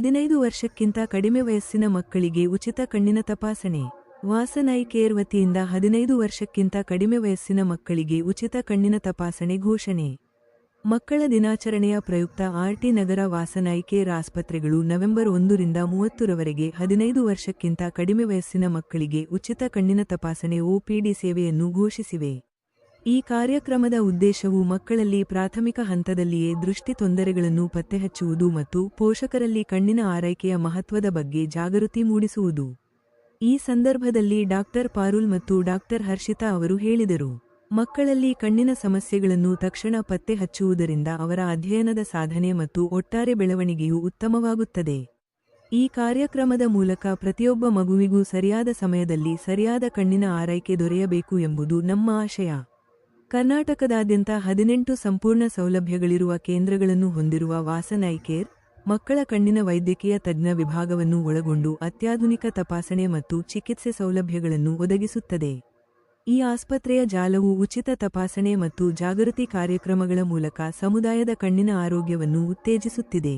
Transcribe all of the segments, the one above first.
ಹದಿನೈದು ವರ್ಷಕ್ಕಿಂತ ಕಡಿಮೆ ವಯಸ್ಸಿನ ಮಕ್ಕಳಿಗೆ ಉಚಿತ ಕಣ್ಣಿನ ತಪಾಸಣೆ. ವಾಸನೈ ಕೇರ್ ವತಿಯಿಂದ ಹದಿನೈದು ವರ್ಷಕ್ಕಿಂತ ಕಡಿಮೆ ವಯಸ್ಸಿನ ಮಕ್ಕಳಿಗೆ ಉಚಿತ ಕಣ್ಣಿನ ತಪಾಸಣೆ ಘೋಷಣೆ. ಮಕ್ಕಳ ದಿನಾಚರಣೆಯ ಪ್ರಯುಕ್ತ ಆರ್ಟಿ ನಗರ ವಾಸನೈ ಕೇರ್ ಆಸ್ಪತ್ರೆಗಳು ನವೆಂಬರ್ ಒಂದರಿಂದ ಮೂವತ್ತರವರೆಗೆ ಹದಿನೈದು ವರ್ಷಕ್ಕಿಂತ ಕಡಿಮೆ ವಯಸ್ಸಿನ ಮಕ್ಕಳಿಗೆ ಉಚಿತ ಕಣ್ಣಿನ ತಪಾಸಣೆ ಒಪಿಡಿ ಸೇವೆಯನ್ನು ಘೋಷಿಸಿವೆ. ಈ ಕಾರ್ಯಕ್ರಮದ ಉದ್ದೇಶವು ಮಕ್ಕಳಲ್ಲಿ ಪ್ರಾಥಮಿಕ ಹಂತದಲ್ಲಿಯೇ ದೃಷ್ಟಿ ತೊಂದರೆಗಳನ್ನು ಪತ್ತೆಹಚ್ಚುವುದು ಮತ್ತು ಪೋಷಕರಲ್ಲಿ ಕಣ್ಣಿನ ಆರೈಕೆಯ ಮಹತ್ವದ ಬಗ್ಗೆ ಜಾಗೃತಿ ಮೂಡಿಸುವುದು. ಈ ಸಂದರ್ಭದಲ್ಲಿ ಡಾಕ್ಟರ್ ಪಾರುಲ್ ಮತ್ತು ಡಾಕ್ಟರ್ ಹರ್ಷಿತಾ ಅವರು ಹೇಳಿದರು. ಮಕ್ಕಳಲ್ಲಿ ಕಣ್ಣಿನ ಸಮಸ್ಯೆಗಳನ್ನು ತಕ್ಷಣ ಪತ್ತೆ ಹಚ್ಚುವುದರಿಂದ ಅವರ ಅಧ್ಯಯನದ ಸಾಧನೆ ಮತ್ತು ಒಟ್ಟಾರೆ ಬೆಳವಣಿಗೆಯು ಉತ್ತಮವಾಗುತ್ತದೆ. ಈ ಕಾರ್ಯಕ್ರಮದ ಮೂಲಕ ಪ್ರತಿಯೊಬ್ಬ ಮಗುವಿಗೂ ಸರಿಯಾದ ಸಮಯದಲ್ಲಿ ಸರಿಯಾದ ಕಣ್ಣಿನ ಆರೈಕೆ ದೊರೆಯಬೇಕು ಎಂಬುದು ನಮ್ಮ ಆಶಯ. ಕರ್ನಾಟಕದಾದ್ಯಂತ ಹದಿನೆಂಟು ಸಂಪೂರ್ಣ ಸೌಲಭ್ಯಗಳಿರುವ ಕೇಂದ್ರಗಳನ್ನು ಹೊಂದಿರುವ ವಾಸನ್ ಐ ಕೇರ್, ಮಕ್ಕಳ ಕಣ್ಣಿನ ವೈದ್ಯಕೀಯ ತಜ್ಞ ವಿಭಾಗವನ್ನು ಒಳಗೊಂಡು ಅತ್ಯಾಧುನಿಕ ತಪಾಸಣೆ ಮತ್ತು ಚಿಕಿತ್ಸೆ ಸೌಲಭ್ಯಗಳನ್ನು ಒದಗಿಸುತ್ತದೆ. ಈ ಆಸ್ಪತ್ರೆಯ ಜಾಲವು ಉಚಿತ ತಪಾಸಣೆ ಮತ್ತು ಜಾಗೃತಿ ಕಾರ್ಯಕ್ರಮಗಳ ಮೂಲಕ ಸಮುದಾಯದ ಕಣ್ಣಿನ ಆರೋಗ್ಯವನ್ನು ಉತ್ತೇಜಿಸುತ್ತಿದೆ.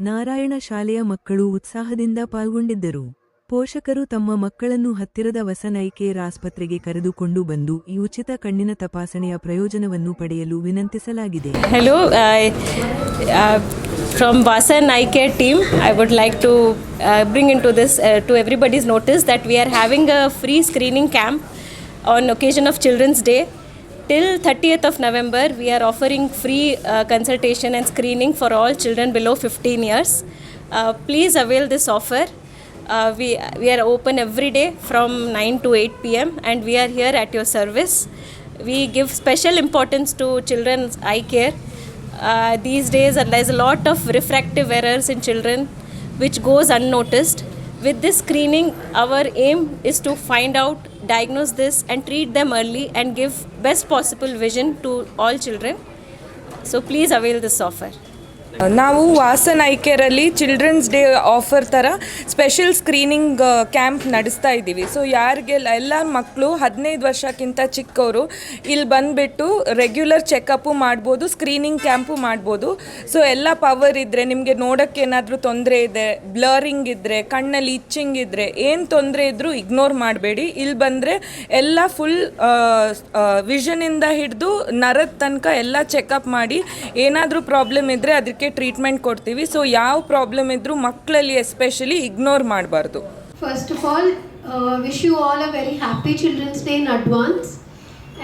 ನಾರಾಯಣ ಶಾಲೆಯ ಮಕ್ಕಳು ಉತ್ಸಾಹದಿಂದ ಪಾಲ್ಗೊಂಡಿದ್ದರು. ಪೋಷಕರು ತಮ್ಮ ಮಕ್ಕಳನ್ನು ಹತ್ತಿರದ ವಸನೈಕೇರ್ ಆಸ್ಪತ್ರೆಗೆ ಕರೆದುಕೊಂಡು ಬಂದು ಈ ಉಚಿತ ಕಣ್ಣಿನ ತಪಾಸಣೆಯ ಪ್ರಯೋಜನವನ್ನು ಪಡೆಯಲು ವಿನಂತಿಸಲಾಗಿದೆ. Hello from Vasan eye care team I would like to bring in to this to everybody's notice that we are having a free screening camp on occasion of children's day till thirtieth of November we are offering free consultation and screening for all children below fifteen years please avail this offer Uh, we, we are open every day from 9 to 8 pm and we are here at your service. We give special importance to children's eye care. Uh, these days, there's a lot of refractive errors in children which goes unnoticed. With this screening, our aim is to find out, diagnose this, and treat them early and give best possible vision to all children. So please avail this offer. ನಾವು ವಾಸನ್ ಐಕೇರಲ್ಲಿ children's day offer ಥರ special screening camp ನಡೆಸ್ತಾ ಇದ್ದೀವಿ. So ಯಾರಿಗೆಲ್ಲ ಎಲ್ಲ ಮಕ್ಕಳು ಹದಿನೈದು ವರ್ಷಕ್ಕಿಂತ ಚಿಕ್ಕವರು ಇಲ್ಲಿ ಬಂದುಬಿಟ್ಟು ರೆಗ್ಯುಲರ್ ಚೆಕಪ್ಪು ಮಾಡ್ಬೋದು ಸ್ಕ್ರೀನಿಂಗ್ ಕ್ಯಾಂಪು ಮಾಡ್ಬೋದು. ಸೊ ಎಲ್ಲ ಪವರ್ ಇದ್ದರೆ ನಿಮಗೆ ನೋಡೋಕ್ಕೆ ಏನಾದರೂ ತೊಂದರೆ ಇದೆ ಬ್ಲರಿಂಗ್ ಇದ್ದರೆ ಕಣ್ಣಲ್ಲಿ ಇಚ್ಚಿಂಗ್ ಇದ್ದರೆ ಏನು ತೊಂದರೆ ಇದ್ದರೂ ಇಗ್ನೋರ್ ಮಾಡಬೇಡಿ. ಇಲ್ಲಿ ಬಂದರೆ ಎಲ್ಲ ಫುಲ್ ವಿಷನಿಂದ ಹಿಡಿದು ನರದ ತನಕ ಎಲ್ಲ ಚೆಕಪ್ ಮಾಡಿ ಏನಾದರೂ ಪ್ರಾಬ್ಲಮ್ ಇದ್ದರೆ ಅದಕ್ಕೆ ಟ್ರೀಟ್ಮೆಂಟ್ ಕೊಡ್ತೀವಿ ಸೊ ಯಾವ ಪ್ರಾಬ್ಲಮ್ ಇದ್ದರೂ ಮಕ್ಕಳಲ್ಲಿ ಎಸ್ಪೆಷಲಿ ಇಗ್ನೋರ್ ಮಾಡಬಾರ್ದು First of all, uh, wish you all a very happy Children's Day in advance.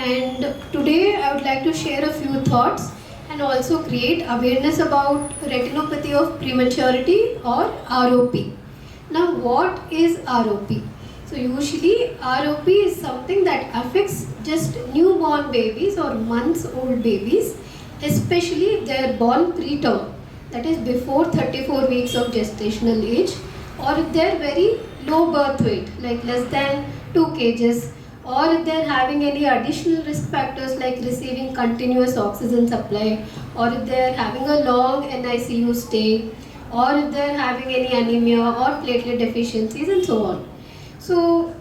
And today I would like to share a few thoughts and also create awareness about retinopathy of prematurity or ROP. Now, what is ROP? So, usually ROP is something that affects just newborn babies or months old babies, especially if they are born preterm, that is before 34 weeks of gestational age, or if they are very low birth weight, like less than 2 kgs, or if they are having any additional risk factors like receiving continuous oxygen supply, or if they are having a long NICU stay, or if they are having any anemia or platelet deficiencies, and so on. So,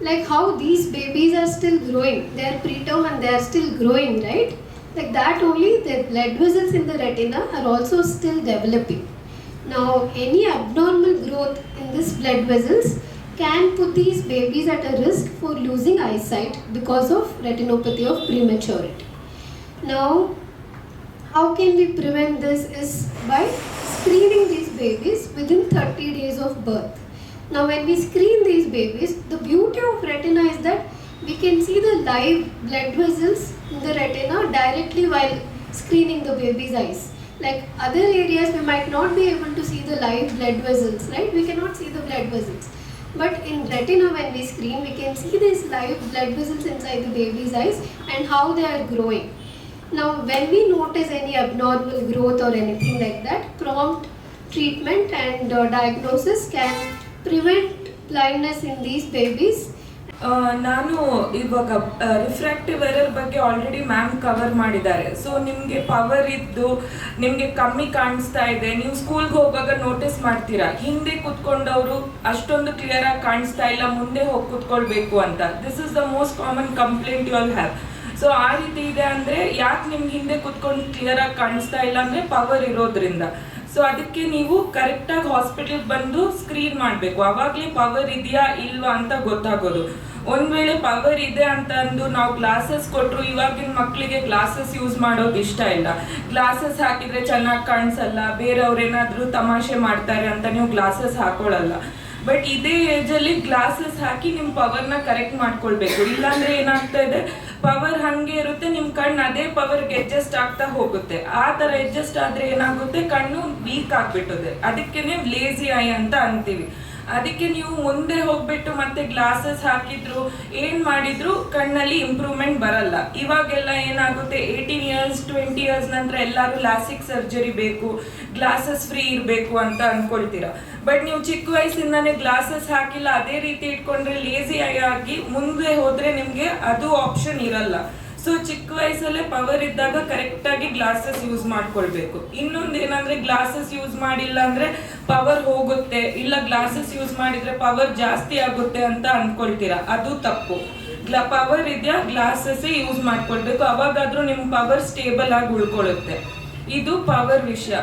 like how these babies are still growing, they are preterm and they are still growing, right? Like that only, the blood vessels in the retina are also still developing. Now, any abnormal growth in these blood vessels can put these babies at a risk for losing eyesight because of retinopathy of prematurity. Now, how can we prevent this is by screening these babies within 30 days of birth. Now, when we screen these babies, the beauty of retina is that we can see the live blood vessels in the retina directly while screening the baby's eyes. Like other areas, we might not be able to see the live blood vessels, right? We cannot see the blood vessels. But in retina, when we screen, we can see these live blood vessels inside the baby's eyes and how they are growing. Now, when we notice any abnormal growth or anything like that, prompt treatment and uh, diagnosis can prevent blindness in these babies ನಾನು ಇವಾಗ refractive error ಬಗ್ಗೆ already ma'am cover ಮಾಡಿದ್ದಾರೆ. So ನಿಮಗೆ power ಇದ್ದು, ನಿಮಗೆ ಕಮ್ಮಿ ಕಾಣಿಸ್ತಾ ಇದೆ. ನೀವು ಸ್ಕೂಲ್ಗೆ ಹೋಗುವಾಗ ನೋಟಿಸ್ ಮಾಡ್ತೀರಾ? ಹಿಂದೆ ಕುತ್ಕೊಂಡವರು ಅಷ್ಟೊಂದು ಕ್ಲಿಯರ್ ಆಗಿ ಕಾಣಿಸ್ತಾ ಇಲ್ಲ, ಮುಂದೆ ಹೋಗಿ ಕುತ್ಕೊಳ್ಬೇಕು ಅಂತ. This is the most common complaint you all have so ಆ ರೀತಿ ಇದೆ ಅಂದರೆ ಯಾಕೆ ನಿಮ್ಗೆ ಹಿಂದೆ ಕೂತ್ಕೊಂಡು ಕ್ಲಿಯರ್ ಆಗಿ ಕಾಣಿಸ್ತಾ ಇಲ್ಲ ಅಂದರೆ ಪವರ್ ಇರೋದ್ರಿಂದ. ಸೊ ಅದಕ್ಕೆ ನೀವು ಕರೆಕ್ಟಾಗಿ ಹಾಸ್ಪಿಟಲ್ ಬಂದು ಸ್ಕ್ರೀನ್ ಮಾಡಬೇಕು. ಅವಾಗಲೇ ಪವರ್ ಇದೆಯಾ ಇಲ್ವಾ ಅಂತ ಗೊತ್ತಾಗೋದು. ಒಂದ್ ವೇಳೆ ಪವರ್ ಇದೆ ಅಂತ ಅಂದು ನಾವು ಗ್ಲಾಸಸ್ ಕೊಟ್ಟರು ಇವಾಗಿನ ಮಕ್ಕಳಿಗೆ ಗ್ಲಾಸಸ್ ಯೂಸ್ ಮಾಡೋದು ಇಷ್ಟ ಇಲ್ಲ. ಗ್ಲಾಸಸ್ ಹಾಕಿದ್ರೆ ಚೆನ್ನಾಗಿ ಕಾಣಿಸಲ್ಲ, ಬೇರೆಯವ್ರು ಏನಾದರೂ ತಮಾಷೆ ಮಾಡ್ತಾರೆ ಅಂತ ನೀವು ಗ್ಲಾಸಸ್ ಹಾಕೊಳ್ಳಲ್ಲ. ಬಟ್ ಇದೇ ಏಜಲ್ಲಿ ಗ್ಲಾಸಸ್ ಹಾಕಿ ನಿಮ್ಮ ಪವರ್ನ ಕರೆಕ್ಟ್ ಮಾಡ್ಕೊಳ್ಬೇಕು. ಇಲ್ಲಾಂದ್ರೆ ಏನಾಗ್ತಾ ಇದೆ? ಪವರ್ ಹಂಗೆ ಇರುತ್ತೆ ನಿಮ್ಮ ಕಣ್ಣು ಅದೇ ಪವರ್ಗೆ ಅಡ್ಜಸ್ಟ್ ಆಗ್ತಾ ಹೋಗುತ್ತೆ. ಆ ತರ ಅಡ್ಜಸ್ಟ್ ಆದ್ರೆ ಏನಾಗುತ್ತೆ? ಕಣ್ಣು ವೀಕ್ ಆಗ್ಬಿಟ್ಟದೆ. ಅದಕ್ಕೇನೆ ಲೇಸಿ ಐ ಅಂತ ಅಂತೀವಿ. ಅದಕ್ಕೆ ನೀವು ಮುಂದೆ ಹೋಗ್ಬಿಟ್ಟು ಮತ್ತೆ ಗ್ಲಾಸಸ್ ಹಾಕಿದ್ರು, ಏನ್ ಮಾಡಿದ್ರು, ಕಣ್ಣಲ್ಲಿ ಇಂಪ್ರೂವ್ಮೆಂಟ್ ಬರಲ್ಲ. ಇವಾಗೆಲ್ಲ ಏನಾಗುತ್ತೆ ಏಯ್ಟೀನ್ ಇಯರ್ಸ್ ಟ್ವೆಂಟಿ ಇಯರ್ಸ್ ನಂತರ ಎಲ್ಲರೂ ಲಾಸಿಕ್ ಸರ್ಜರಿ ಬೇಕು ಗ್ಲಾಸಸ್ ಫ್ರೀ ಇರಬೇಕು ಅಂತ ಅನ್ಕೊಳ್ತೀರಾ. ಬಟ್ ನೀವು ಚಿಕ್ಕ ವಯಸ್ಸಿಂದಾನೇ ಗ್ಲಾಸಸ್ ಹಾಕಿಲ್ಲ, ಅದೇ ರೀತಿ ಇಟ್ಕೊಂಡ್ರೆ ಲೇಸಿ ಆಗಿ ಮುಂದೆ ಹೋದ್ರೆ ನಿಮ್ಗೆ ಅದು ಆಪ್ಷನ್ ಇರಲ್ಲ. ಸೊ ಚಿಕ್ಕ ವಯಸ್ಸಲ್ಲೇ ಪವರ್ ಇದ್ದಾಗ ಕರೆಕ್ಟಾಗಿ ಗ್ಲಾಸಸ್ ಯೂಸ್ ಮಾಡ್ಕೊಳ್ಬೇಕು. ಇನ್ನೊಂದು ಏನಂದ್ರೆ ಗ್ಲಾಸಸ್ ಯೂಸ್ ಮಾಡಿಲ್ಲ ಅಂದ್ರೆ ಪವರ್ ಹೋಗುತ್ತೆ. ಇಲ್ಲ ಗ್ಲಾಸಸ್ ಯೂಸ್ ಮಾಡಿದ್ರೆ ಪವರ್ ಜಾಸ್ತಿ ಆಗುತ್ತೆ ಅಂತ ಅನ್ಕೊಳ್ತೀರಾ? ಅದು ತಪ್ಪು. ಪವರ್ ಇದೆಯಾ ಗ್ಲಾಸಸ್ ಯೂಸ್ ಮಾಡ್ಕೊಳ್ಬೇಕು. ಅವಾಗಾದ್ರೂ ನಿಮ್ ಪವರ್ ಸ್ಟೇಬಲ್ ಆಗಿ ಉಳ್ಕೊಳ್ಳುತ್ತೆ. ಇದು ಪವರ್ ವಿಷಯ.